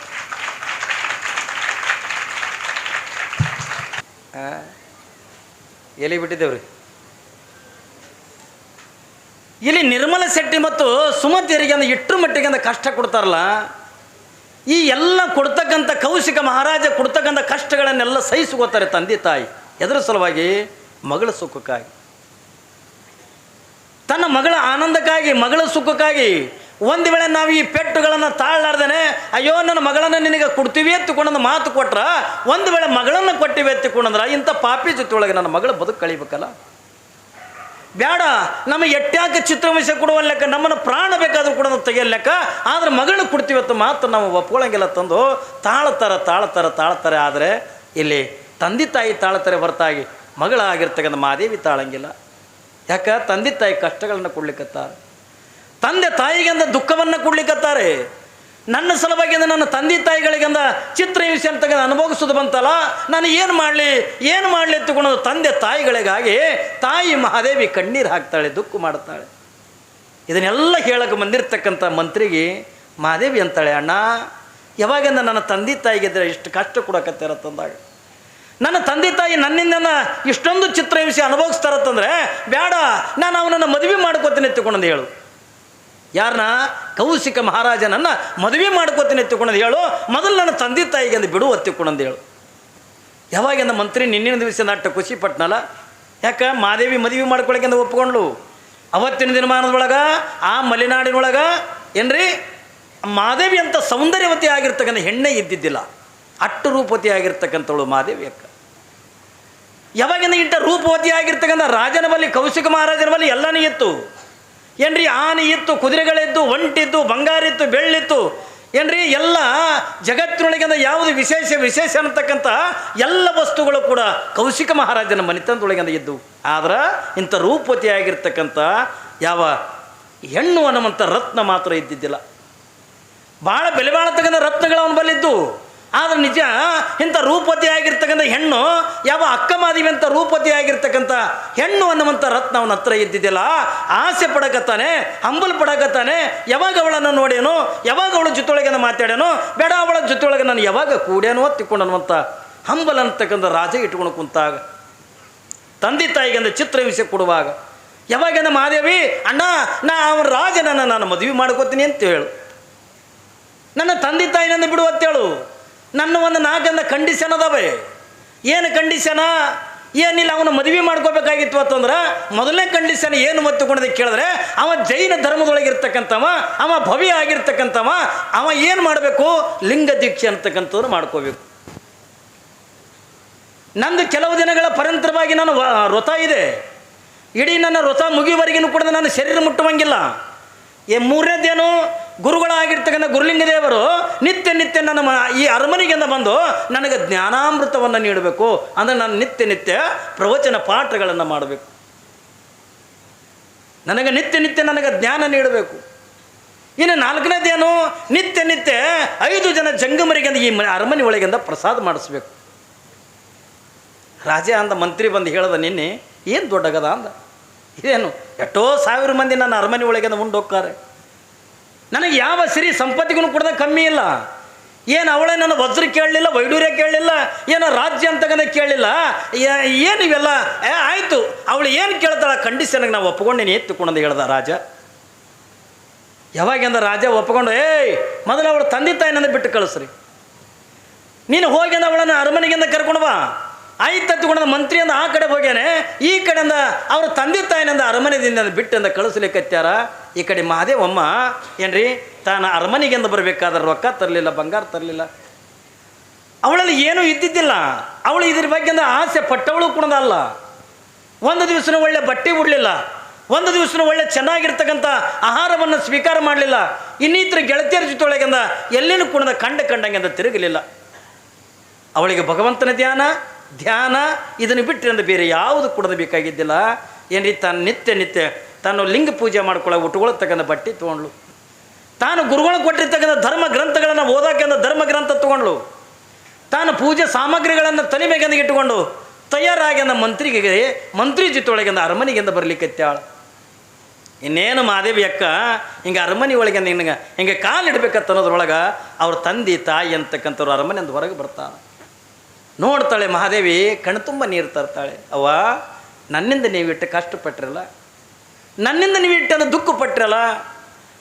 ಎಲ್ಲಿ ಬಿಟ್ಟಿದ್ದೇವ್ರಿ? ಇಲ್ಲಿ ನಿರ್ಮಲ ಶೆಟ್ಟಿ ಮತ್ತು ಸುಮತಿಯರಿಗೆ ಅಂದ್ರೆ ಇಟ್ಟರು ಮಟ್ಟಿಗೆ ಅಂದ್ರೆ ಕಷ್ಟ ಕೊಡ್ತಾರಲ್ಲ ಈ ಎಲ್ಲ ಕೊಡ್ತಕ್ಕಂಥ ಕೌಶಿಕ ಮಹಾರಾಜ ಕೊಡ್ತಕ್ಕಂಥ ಕಷ್ಟಗಳನ್ನೆಲ್ಲ ಸಹಿಸ್ಕೋತಾರೆ ತಂದೆ ತಾಯಿ. ಎದರ ಸಲುವಾಗಿ ಮಗಳ ಸುಖಕ್ಕಾಗಿ. ತನ್ನ ಮಗಳ ಆನಂದಕ್ಕಾಗಿ, ಮಗಳ ಸುಖಕ್ಕಾಗಿ ಒಂದು ವೇಳೆ ನಾವು ಈ ಪೆಟ್ಟುಗಳನ್ನು ತಾಳಲಾರ್ದೇನೆ, ಅಯ್ಯೋ, ನನ್ನ ಮಗಳನ್ನು ನಿನಗೆ ಕೊಡ್ತೀವಿ ಎತ್ತಿಕೊಂಡಂದು ಮಾತು ಕೊಟ್ರ, ಒಂದು ವೇಳೆ ಮಗಳನ್ನು ಕೊಟ್ಟಿವಿ ಎತ್ತಿಕೊಂಡಂದ್ರೆ ಇಂಥ ಪಾಪಿ ಜೊತೆ ಒಳಗೆ ನನ್ನ ಮಗಳ ಬದುಕು ಕಳಿಬೇಕಲ್ಲ? ಬೇಡ ನಮಗೆ ಎಟ್ಟ್ಯಾಕೆ ಚಿತ್ರವಿಷ ಕೊಡುವ ಲೆಕ್ಕ, ನಮ್ಮನ್ನು ಪ್ರಾಣ ಬೇಕಾದರೂ ಕೂಡ ತೆಗೆಯಲೆಕ್ಕ ಆದ್ರೆ ಮಗಳನ್ನ ಕೊಡ್ತೀವಿ ಅಂತ ಮಾತ್ರ ನಾವು ಒಪ್ಕೊಳ್ಳಂಗಿಲ್ಲ ತಂದು. ತಾಳ್ತಾರ ತಾಳ್ತಾರ, ತಾಳ್ತಾರೆ, ಆದರೆ ಇಲ್ಲಿ ತಂದೆ ತಾಯಿ ತಾಳ್ತಾರೆ ಹೊರತಾಗಿ ಮಗಳಾಗಿರ್ತಕ್ಕಂಥ ಮಾದೇವಿ ತಾಳಂಗಿಲ್ಲ. ಯಾಕೆ? ತಂದೆ ತಾಯಿ ಕಷ್ಟಗಳನ್ನು ಕೊಡ್ಲಿಕ್ಕತ್ತಾರೆ ತಂದೆ ತಾಯಿಗೆಂದ ದುಃಖವನ್ನು ಕೊಡ್ಲಿಕ್ಕತ್ತಾರೆ ನನ್ನ ಸಲುವಾಗಿ ನನ್ನ ತಂದೆ ತಾಯಿಗಳಿಗಿಂದ ಚಿತ್ರ ಹಿಂಸೆ ಅಂತ ಅನುಭವಿಸೋದು ಬಂತಲ್ಲ? ನಾನು ಏನು ಮಾಡಲಿ? ಏನು ಮಾಡಲಿ ಅಂತಕೊಂಡು ತಂದೆ ತಾಯಿಗಳಿಗಾಗಿ ತಾಯಿ ಮಹಾದೇವಿ ಕಣ್ಣೀರು ಹಾಕ್ತಾಳೆ, ದುಃಖ ಮಾಡ್ತಾಳೆ ಇದನ್ನೆಲ್ಲ ಹೇಳಕ್ಕೆ ಬಂದಿರತಕ್ಕಂಥ ಮಂತ್ರಿಗೆ ಮಹಾದೇವಿ ಅಂತಾಳೆ, ಅಣ್ಣ, ಯಾವಾಗಿಂದ ನನ್ನ ತಂದೆ ತಾಯಿಗಿದ್ರೆ ಇಷ್ಟು ಕಷ್ಟ ಕೊಡಕತ್ತಾರ ತಂದಾಗ? ನನ್ನ ತಂದೆ ತಾಯಿ ನನ್ನಿಂದ ಇಷ್ಟೊಂದು ಚಿತ್ರ ಚಿತ್ರಹಿಂಸೆ ಅನುಭವಿಸ್ತಾರತ್ತಂದರೆ ಬೇಡ, ನಾನು ಅವನನ್ನು ಮದುವೆ ಮಾಡ್ಕೋತೀನಿ ಎತ್ತಿಕೊಂಡು ಹೇಳು. ಯಾರನ್ನ ಕೌಶಿಕ ಮಹಾರಾಜನನ್ನು ಮದುವೆ ಮಾಡ್ಕೋತೀನಿ ಎತ್ತಿಕೊಂಡಂದು ಹೇಳು, ಮೊದಲು ನನ್ನ ತಂದೆ ತಾಯಿಗೆ ಅಂದು ಬಿಡು ಎತ್ತಿಕೊಂಡಂದು ಹೇಳು. ಯಾವಾಗಿಂದ ಮಂತ್ರಿ ನಿನ್ನಿನ ದಿವಸ ನಾಟ ಖುಷಿ ಪಟ್ನಲ್ಲ ಯಾಕೆ? ಮಾದೇವಿ ಮದುವೆ ಮಾಡ್ಕೊಳಕ್ಕೆ ಅಂತ ಒಪ್ಕೊಂಡ್ಲು ಅವತ್ತಿನ ದಿನಮಾನದೊಳಗೆ, ಆ ಮಲೆನಾಡಿನೊಳಗೆ, ಏನ್ರಿ? ಮಾದೇವಿ ಅಂತ ಸೌಂದರ್ಯವತಿ ಆಗಿರ್ತಕ್ಕಂಥ ಹೆಣ್ಣೆ ಇದ್ದಿದ್ದಿಲ್ಲ. ಅಟ್ಟು ರೂಪವತಿ ಆಗಿರ್ತಕ್ಕಂಥವಳು ಮಾದೇವಿ ಅಕ್ಕ. ಯಾವಾಗಿಂದ ಇಂಥ ರೂಪವತಿ ಆಗಿರ್ತಕ್ಕಂಥ ರಾಜನ ಬಳಿ, ಕೌಶಿಕ ಮಹಾರಾಜನ ಬಳಿ ಎಲ್ಲನೇ ಇತ್ತು. ಏನ್ರಿ ಆನೆ ಇತ್ತು, ಕುದುರೆಗಳಿದ್ದು, ಒಂಟಿದ್ದು, ಬಂಗಾರಿತ್ತು, ಬೆಳ್ಳಿತ್ತು. ಏನ್ರಿ ಎಲ್ಲ ಜಗತ್ತಿನೊಳಗಿಂದ ಯಾವುದು ವಿಶೇಷ ವಿಶೇಷ ಅನ್ನತಕ್ಕಂಥ ಎಲ್ಲ ವಸ್ತುಗಳು ಕೂಡ ಕೌಶಿಕ ಮಹಾರಾಜನ ಮನೆತನದೊಳಗಿಂದ ಇದ್ದವು. ಆದ್ರೆ ಇಂಥ ರೂಪತಿಯಾಗಿರ್ತಕ್ಕಂಥ ಯಾವ ಹೆಣ್ಣು ಅನ್ನುವಂಥ ರತ್ನ ಮಾತ್ರ ಇದ್ದಿದ್ದಿಲ್ಲ. ಭಾಳ ಬೆಲೆ ಬಾಳತಕ್ಕಂಥ ರತ್ನಗಳು ಅವನ ಬಲ್ಲಿದ್ದು ಆದ್ರೆ ನಿಜ, ಇಂಥ ರೂಪತಿ ಆಗಿರ್ತಕ್ಕಂಥ ಹೆಣ್ಣು, ಯಾವ ಅಕ್ಕ ಮಾದಿವಿ ಅಂತ ರೂಪತಿ ಆಗಿರ್ತಕ್ಕಂಥ ಹೆಣ್ಣು ಅನ್ನುವಂಥ ರತ್ನ ಅವನ ಹತ್ರ ಇದ್ದಿದ್ದಿಲ್ಲ ಆಸೆ ಪಡಕತ್ತಾನೆ, ಹಂಬಲ್ ಪಡಕತ್ತಾನೆ, ಯಾವಾಗ ಅವಳನ್ನು ನೋಡೇನು ಯಾವಾಗ ಅವಳ ಜೊತೆಯೊಳಗೆ ಮಾತಾಡೇನೋ ಬೇಡ ಅವಳ ಜೊತೆಯೊಳಗೆ ನಾನು ಯಾವಾಗ ಕೂಡೇನೋ ತಿಕ್ಕೊಂಡು ಅನ್ನುವಂಥ ಹಂಬಲ್ ಅಂತಕ್ಕಂಥ ರಾಜ ಇಟ್ಕೊಂಡು ಕುಂತಾಗ. ತಂದೆ ತಾಯಿಗೆ ಚಿತ್ರ ವಿಷಯ ಕೊಡುವಾಗ ಯಾವಾಗೇನ ಮಾದೇವಿ, ಅಣ್ಣ, ನಾ ಅವನ ರಾಜನನ್ನು ನಾನು ಮದುವೆ ಮಾಡ್ಕೋತೀನಿ ಅಂತ ಹೇಳು. ನನ್ನ ತಂದೆ ತಾಯಿನನ್ನು ಬಿಡು ಅಂತೇಳು ನನ್ನ ಒಂದು ನಾಲ್ಕಂದ ಕಂಡೀಷನ್ ಅದಾವೆ ಏನು ಕಂಡೀಷನ ಏನಿಲ್ಲ, ಅವನು ಮದುವೆ ಮಾಡ್ಕೋಬೇಕಾಗಿತ್ತು ಅಂತಂದ್ರೆ ಮೊದಲನೇ ಕಂಡೀಷನ್ ಏನು ಮತ್ತುಕೊಂಡದಕ್ಕೆ ಕೇಳಿದ್ರೆ, ಅವ ಜೈನ ಧರ್ಮದೊಳಗಿರ್ತಕ್ಕಂಥವ, ಅವ ಭವ್ಯ ಆಗಿರ್ತಕ್ಕಂಥವ, ಅವ ಏನು ಮಾಡಬೇಕು? ಲಿಂಗ ದೀಕ್ಷೆ ಅಂತಕ್ಕಂಥವ್ರು ಮಾಡ್ಕೋಬೇಕು. ನಂದು ಕೆಲವು ದಿನಗಳ ಪರಂತರವಾಗಿ ನಾನು ವ್ರತ ಇದೆ. ಇಡೀ ನನ್ನ ವ್ರತ ಮುಗಿಯುವವರೆಗೂ ಕೂಡ ನಾನು ಶರೀರ ಮುಟ್ಟುವಂಗಿಲ್ಲ. ಏ ಮೂರನೇದೇನು ಗುರುಗಳಾಗಿರ್ತಕ್ಕಂಥ ಗುರುಲಿಂಗ ದೇವರು ನಿತ್ಯ ನಿತ್ಯ ನನ್ನ ಈ ಅರಮನೆಗಿಂದ ಬಂದು ನನಗೆ ಜ್ಞಾನಾಮೃತವನ್ನು ನೀಡಬೇಕು. ಅಂದರೆ ನಾನು ನಿತ್ಯ ನಿತ್ಯ ಪ್ರವಚನ ಪಾಠಗಳನ್ನು ಮಾಡಬೇಕು. ನನಗೆ ನಿತ್ಯ ನಿತ್ಯ ನನಗೆ ಜ್ಞಾನ ನೀಡಬೇಕು. ಇನ್ನು ನಾಲ್ಕನೇದೇನು ನಿತ್ಯ ನಿತ್ಯ ಐದು ಜನ ಜಂಗಮರಿಗೆ ಈ ಅರಮನೆ ಒಳಗಿಂದ ಪ್ರಸಾದ ಮಾಡಿಸ್ಬೇಕು. ರಾಜ ಅಂದ ಮಂತ್ರಿ ಬಂದು ಹೇಳದ ನಿನ್ನೆ, ಏನು ದೊಡ್ಡಗದ ಅಂದ? ಇದೇನು ಎಷ್ಟೋ ಸಾವಿರ ಮಂದಿ ನನ್ನ ಅರಮನೆ ಒಳಗಿಂದ ಮುಂದೆ ಹೋಗ್ತಾರೆ ನನಗೆ ಯಾವ ಸಿರಿ ಸಂಪತ್ತಿಗೂ ಕೂಡ ಕಮ್ಮಿ ಇಲ್ಲ. ಏನು ಅವಳೇ ನನ್ನ ವಜ್ರ ಕೇಳಲಿಲ್ಲ ವೈಡೂರ್ಯ ಕೇಳಲಿಲ್ಲ, ಏನೋ ರಾಜ್ಯ ಅಂತಕ್ಕಂತ ಕೇಳಲಿಲ್ಲ. ಏನು ಇವೆಲ್ಲ? ಏ, ಆಯಿತು. ಅವಳು ಏನು ಕೇಳ್ತಾಳ ಕಂಡೀಷನ್ಗೆ ನಾವು ಒಪ್ಕೊಂಡೇನೆ ಎತ್ತುಕೊಂಡಂದು ಹೇಳ್ದ ರಾಜ. ಯಾವಾಗಿಂದ ರಾಜ ಒಪ್ಕೊಂಡು, ಏಯ್, ಮೊದಲು ಅವಳು ತಂದೆ ತಾಯಿನಂದ ಬಿಟ್ಟು ಕಳಿಸ್ರಿ. ನೀನು ಹೋಗ್ಯಂದ ಅವಳನ್ನು ಅರಮನೆಗಿಂದ ಕರ್ಕೊಂಡು ಬಾ. ಆಯ್ತು ತಗೊಂಡ ಮಂತ್ರಿಯಿಂದ ಆ ಕಡೆ ಹೋಗ್ಯಾನೆ. ಈ ಕಡೆಯಿಂದ ಅವ್ರ ತಂದೆ ತಾಯಿನಿಂದ ಅರಮನೆದಿಂದ ಬಿಟ್ಟಿಂದ ಕಳಿಸ್ಲಿಕ್ಕತ್ಯಾರ ಈ ಕಡೆ ಮಹಾದೇವಮ್ಮ ಏನ್ರಿ, ತಾನು ಅರಮನೆಗೆಂದ ಬರಬೇಕಾದ್ರೆ ರೊಕ್ಕ ತರಲಿಲ್ಲ, ಬಂಗಾರ ತರಲಿಲ್ಲ. ಅವಳಲ್ಲಿ ಏನೂ ಇದ್ದಿದ್ದಿಲ್ಲ. ಅವಳು ಇದ್ರ ಬಗ್ಗೆ ಆಸೆ ಪಟ್ಟವಳು ಕೂಡ ಅಲ್ಲ. ಒಂದು ದಿವಸನ ಒಳ್ಳೆ ಬಟ್ಟೆ ಉಡಲಿಲ್ಲ. ಒಂದು ದಿವಸನ ಒಳ್ಳೆ ಚೆನ್ನಾಗಿರ್ತಕ್ಕಂಥ ಆಹಾರವನ್ನು ಸ್ವೀಕಾರ ಮಾಡಲಿಲ್ಲ. ಇನ್ನಿತರ ಗೆಳತಿಯರ ಜೊತೆಯೊಳಗಿಂದ ಎಲ್ಲಿನೂ ಕುಣದ ಕಂಡ ಕಂಡಂಗೆಂದ ತಿರುಗಲಿಲ್ಲ. ಅವಳಿಗೆ ಭಗವಂತನ ಧ್ಯಾನ ಧ್ಯಾನ, ಇದನ್ನು ಬಿಟ್ಟರೆ ಬೇರೆ ಯಾವುದು ಕುಡದ ಬೇಕಾಗಿದ್ದಿಲ್ಲ. ಏನ್ರಿ, ತಾನು ನಿತ್ಯ ನಿತ್ಯ ತಾನು ಲಿಂಗ ಪೂಜೆ ಮಾಡ್ಕೊಳ್ಳೋ ಉಟ್ಕೊಳ್ತಕ್ಕಂಥ ಬಟ್ಟೆ ತೊಗೊಂಡ್ಳು. ತಾನು ಗುರುಗಳು ಕೊಟ್ಟಿರ್ತಕ್ಕಂಥ ಧರ್ಮ ಗ್ರಂಥಗಳನ್ನು ಓದಾಕೆಂದ ಧರ್ಮ ಗ್ರಂಥ ತೊಗೊಂಡ್ಳು. ತಾನು ಪೂಜೆ ಸಾಮಗ್ರಿಗಳನ್ನು ತಲೆ ಇಟ್ಟುಕೊಂಡು ತಯಾರಾಗಿ ಅಂದ ಮಂತ್ರಿಗೆ, ಮಂತ್ರಿ ಜೊತೆಯೊಳಗಿಂದ ಅರಮನೆಗಿಂದ ಬರ್ಲಿಕ್ಕತ್ತಾಳ ಇನ್ನೇನು ಮಾದೇವಿ ಅಕ್ಕ, ಹಿಂಗೆ ಅರಮನೆ ಒಳಗೆ ನಿನಗೆ, ಹಿಂಗೆ ಕಾಲಿಡ್ಬೇಕಂತ ಅನ್ನೋದ್ರೊಳಗೆ ಅವ್ರ ತಂದೆ, ತಾಯಿ ಅಂತಕ್ಕಂಥವ್ರು ಅರಮನೆಯಿಂದ ಹೊರಗೆ ಬರ್ತಾನೆ. ನೋಡ್ತಾಳೆ ಮಹಾದೇವಿ ಕಣ್ತುಂಬ ನೀರು ತರ್ತಾಳೆ. ಅವ ನನ್ನಿಂದ ನೀವು ಇಟ್ಟು ಕಷ್ಟಪಟ್ರಲ್ಲ ನನ್ನಿಂದ ನೀವು ಇಟ್ಟನ್ನು ದುಃಖ ಪಟ್ರಲ್ಲ?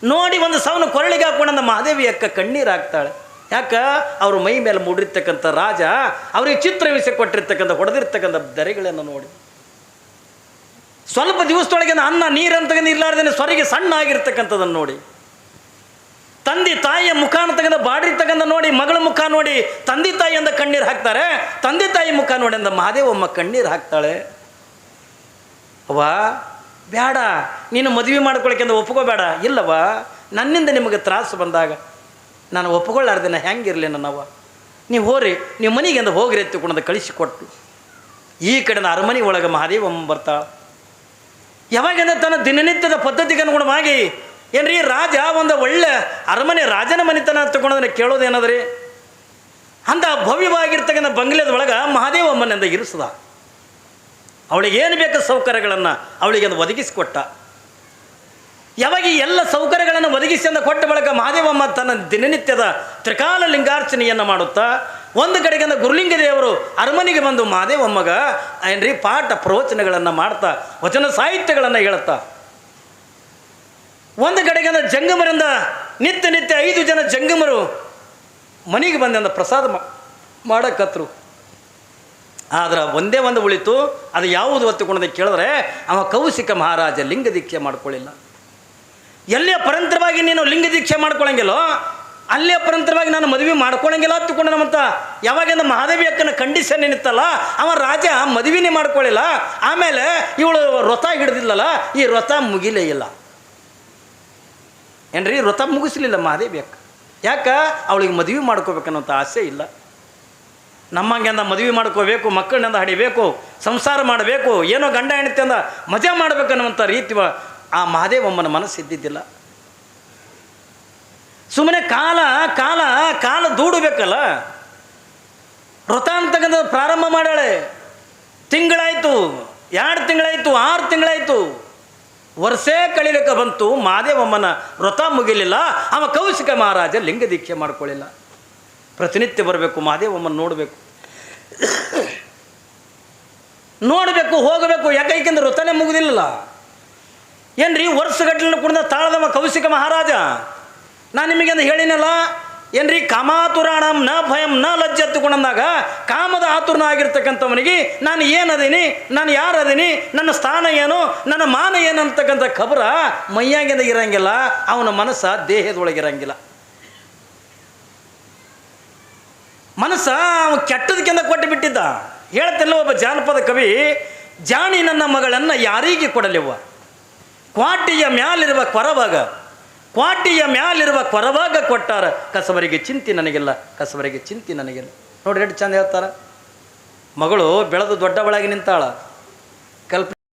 ನೋಡಿ ಒಂದು ಸಾವನ ಕೊರಳಿಗೆ ನಮ್ಮ ಮಹಾದೇವಿ ಅಕ್ಕ ಕಣ್ಣೀರು ಹಾಕ್ತಾಳೆ. ಯಾಕ? ಅವ್ರ ಮೈ ಮೇಲೆ ಮೂಡಿರ್ತಕ್ಕಂಥ ರಾಜ, ಅವ್ರಿಗೆ ಚಿತ್ರ ವಿಷಯ ಕೊಟ್ಟಿರ್ತಕ್ಕಂಥ, ಹೊಡೆದಿರ್ತಕ್ಕಂಥ ದರೆಗಳನ್ನು ನೋಡಿ. ಸ್ವಲ್ಪ ದಿವಸದೊಳಗೆ ಅನ್ನ ನೀರಂತಗಂದು ಇರಲಾರ್ದೇನೆ, ಸ್ವರಿಗೆ ಸಣ್ಣ ಆಗಿರ್ತಕ್ಕಂಥದ್ದನ್ನು ನೋಡಿ. ತಂದೆ ತಾಯಿಯ ಮುಖ ಅಂತಕ್ಕಂಥ ಬಾಡಿರ್ತಕ್ಕಂಥ ನೋಡಿ, ಮಗಳ ಮುಖ ನೋಡಿ, ತಂದೆ ತಾಯಿಯಿಂದ ಕಣ್ಣೀರು ಹಾಕ್ತಾರೆ. ತಂದೆ ತಾಯಿ ಮುಖ ನೋಡಿ ಅಂದ ಮಹಾದೇವಮ್ಮ ಕಣ್ಣೀರು ಹಾಕ್ತಾಳೆ. ಅವ್ವ ಬೇಡ ನೀನು ಮದುವೆ ಮಾಡ್ಕೊಳಕ್ಕಿಂತ ಒಪ್ಕೋಬೇಡ. ಇಲ್ಲವ ನನ್ನಿಂದ ನಿಮಗೆ ತ್ರಾಸು ಬಂದಾಗ ನಾನು ಒಪ್ಕೊಳ್ಳಾರ್ದಿನ ಹೆಂಗಿರಲಿ ನಾವು ನೀವು ಹೋರಿ, ನೀವು ಮನೆಗೆಂದ ಹೋಗ್ರಿ ಕುಣದ ಕಳಿಸಿಕೊಟ್ಟು ಈ ಕಡೆನ ಅರಮನೆ ಒಳಗೆ ಮಹಾದೇವಮ್ಮ ಬರ್ತಾಳ ಯಾವಾಗೆಂದ ತನ್ನ ದಿನನಿತ್ಯದ ಪದ್ಧತಿಗೆ ಅನುಗುಣವಾಗಿ, ಏನ್ರಿ, ರಾಜ ಒಂದು ಒಳ್ಳೆ ಅರಮನೆ ರಾಜನ ಮನೆತನ ತಗೊಂಡದನ್ನ ಕೇಳೋದೇನದ್ರಿ ಅಂತ ಭವ್ಯವಾಗಿರ್ತಕ್ಕಂಥ ಬಂಗ್ಲೆದ ಒಳಗೆ ಮಹಾದೇವಮ್ಮನಿಂದ ಇರಿಸದ. ಅವಳಿಗೆ ಏನು ಬೇಕು ಸೌಕರ್ಯಗಳನ್ನು ಅವಳಿಗೆ ಅದು ಒದಗಿಸಿಕೊಟ್ಟ. ಯಾವಾಗ ಈ ಎಲ್ಲ ಸೌಕರ್ಯಗಳನ್ನು ಒದಗಿಸಿಂದ ಕೊಟ್ಟ ಬಳಿಕ ಮಹಾದೇವಮ್ಮ ತನ್ನ ದಿನನಿತ್ಯದ ತ್ರಿಕಾಲ ಲಿಂಗಾರ್ಚನೆಯನ್ನು ಮಾಡುತ್ತಾ, ಒಂದು ಕಡೆಗಿಂದ ಗುರುಲಿಂಗ ದೇವರು ಅರಮನೆಗೆ ಬಂದು ಮಹಾದೇವಮ್ಮಗ ಏನ್ರಿ ಪಾಠ ಪ್ರವಚನಗಳನ್ನು ಮಾಡ್ತಾ, ವಚನ ಸಾಹಿತ್ಯಗಳನ್ನು ಹೇಳುತ್ತಾ. ಒಂದು ಕಡೆಗಿಂದ ಜಂಗಮರಿಂದ ನಿತ್ಯ ನಿತ್ಯ ಐದು ಜನ ಜಂಗಮರು ಮನೆಗೆ ಬಂದ ಪ್ರಸಾದ ಮಾಡಕತ್ರು. ಆದ್ರೆ ಒಂದೇ ಒಂದು ಉಳಿತು, ಅದು ಯಾವುದು ಒತ್ತುಕೊಂಡದ ಕೇಳಿದ್ರೆ, ಅವ ಕೌಶಿಕ ಮಹಾರಾಜ ಲಿಂಗ ದೀಕ್ಷೆ ಮಾಡ್ಕೊಳ್ಳಿಲ್ಲ ಎಲ್ಲೇ ಪರಂತರವಾಗಿ ನೀನು ಲಿಂಗ ದೀಕ್ಷೆ ಮಾಡ್ಕೊಳ್ಳಂಗಿಲ್ಲೋ ಅಲ್ಲೇ ಪರಂತರವಾಗಿ ನಾನು ಮದುವೆ ಮಾಡ್ಕೊಳ್ಳಂಗಿಲ್ಲ ಹತ್ತುಕೊಂಡ ನಮ್ಮಂತ ಯಾವಾಗಿಂದ ಮಹಾದೇವಿ ಅಕ್ಕನ ಕಂಡೀಷನ್ ಏನಿತ್ತಲ್ಲ, ಅವ ರಾಜ ಮದುವೆನೇ ಮಾಡ್ಕೊಳ್ಳಿಲ್ಲ ಆಮೇಲೆ ಇವಳು ವ್ರತ ಹಿಡಿದಿಲ್ಲಲ್ಲ ಈ ವ್ರತ ಮುಗಿಲೇ ಇಲ್ಲ. ಏನ್ರಿ, ವ್ರತ ಮುಗಿಸ್ಲಿಲ್ಲ ಮಹಾದೇವಿ ಅಕ್ಕ. ಯಾಕ? ಅವಳಿಗೆ ಮದುವೆ ಮಾಡ್ಕೋಬೇಕನ್ನೋಂಥ ಆಸೆ ಇಲ್ಲ. ನಮ್ಮಂಗೆಂದ ಮದುವೆ ಮಾಡ್ಕೋಬೇಕು, ಮಕ್ಕಳನ್ನೆಂದ ಹಡಿಬೇಕು, ಸಂಸಾರ ಮಾಡಬೇಕು, ಏನೋ ಗಂಡ ಹೆಂಡತಿಯಿಂದ ಮಜಾ ಮಾಡ್ಬೇಕನ್ನುವಂಥ ರೀತಿ ಆ ಮಹಾದೇವಮ್ಮನ ಮನಸ್ಸು ಇದ್ದಿದ್ದಿಲ್ಲ. ಸುಮ್ಮನೆ ಕಾಲ ಕಾಲ ಕಾಲ ದೂಡಬೇಕಲ್ಲ. ವ್ರತ ಅಂತಕ್ಕಂಥ ಪ್ರಾರಂಭ ಮಾಡಾಳೆ ತಿಂಗಳಾಯಿತು, ಎರಡು ತಿಂಗಳಾಯಿತು, ಆರು ತಿಂಗಳಾಯಿತು. ವರ್ಷೇ ಕಳಿಲಿಕ್ಕೆ ಬಂತು ಮಹಾದೇವಮ್ಮನ ವೃತ ಮುಗಿಲಿಲ್ಲ. ಅವ ಕೌಶಿಕ ಮಹಾರಾಜ ಲಿಂಗ ದೀಕ್ಷೆ ಮಾಡ್ಕೊಳ್ಳಿಲ್ಲ ಪ್ರತಿನಿತ್ಯ ಬರಬೇಕು ಮಹಾದೇವಮ್ಮನ್ನು ನೋಡಬೇಕು. ನೋಡಬೇಕು, ಹೋಗಬೇಕು, ಯಾಕೈಕೆಂದ್ರೆ ವ್ರತನೇ ಮುಗುದಿಲ್ಲ ಏನ್ರಿ ವರ್ಷಗಟ್ಟಲೆ ಕುಡಿದ ತಾಳದವ ಕೌಶಿಕ ಮಹಾರಾಜ? ನಾನು ನಿಮಗೆಂದು ಹೇಳಿನಲ್ಲ, ಏನ್ರಿ, ಕಾಮಾತುರಾಣಂ ನ ಭಯಂ ನ ಲಜ್ಜತ್ತು ಕುಣಂದಾಗ ಕಾಮದ ಆತುರನ ಆಗಿರ್ತಕ್ಕಂಥವನಿಗೆ ನಾನು ಏನದೀನಿ, ನಾನು ಯಾರು ಅದೀನಿ ನನ್ನ ಸ್ಥಾನ ಏನು, ನನ್ನ ಮಾನ ಏನು ಅಂತಕ್ಕಂಥ ಖಬರ ಮೈಯಾಗಿಂದ ಇರಂಗಿಲ್ಲ, ಅವನ ಮನಸ್ಸ ದೇಹದೊಳಗಿರಂಗಿಲ್ಲ. ಮನಸ್ಸ ಅವನು ಕೆಟ್ಟದಕ್ಕಿಂತ ಕೊಟ್ಟು ಬಿಟ್ಟಿದ್ದ ಹೇಳ್ತಿಲ್ಲ ಒಬ್ಬ ಜಾನಪದ ಕವಿ ಜಾಣಿ ನನ್ನ ಮಗಳನ್ನು ಯಾರಿಗೆ ಕೊಡಲಿವ ಕ್ವಾಟಿಯ ಮ್ಯಾಲಿರುವ ಕೊರವಾಗ, ಕ್ವಾಟಿಯ ಮ್ಯಾಲಿರುವ ಕೊರವಾಗ ಕೊಟ್ಟಾರ. ಕಸವರಿಗೆ ಚಿಂತೆ ನನಗಿಲ್ಲ ಕಸವರಿಗೆ ಚಿಂತೆ ನನಗಿಲ್ಲ. ನೋಡಿ ಎಷ್ಟು ಚಂದ ಹೇಳ್ತಾರ. ಮಗಳು ಬೆಳೆದು ದೊಡ್ಡವಳಾಗಿ ನಿಂತಾಳ. ಕಲ್ಪ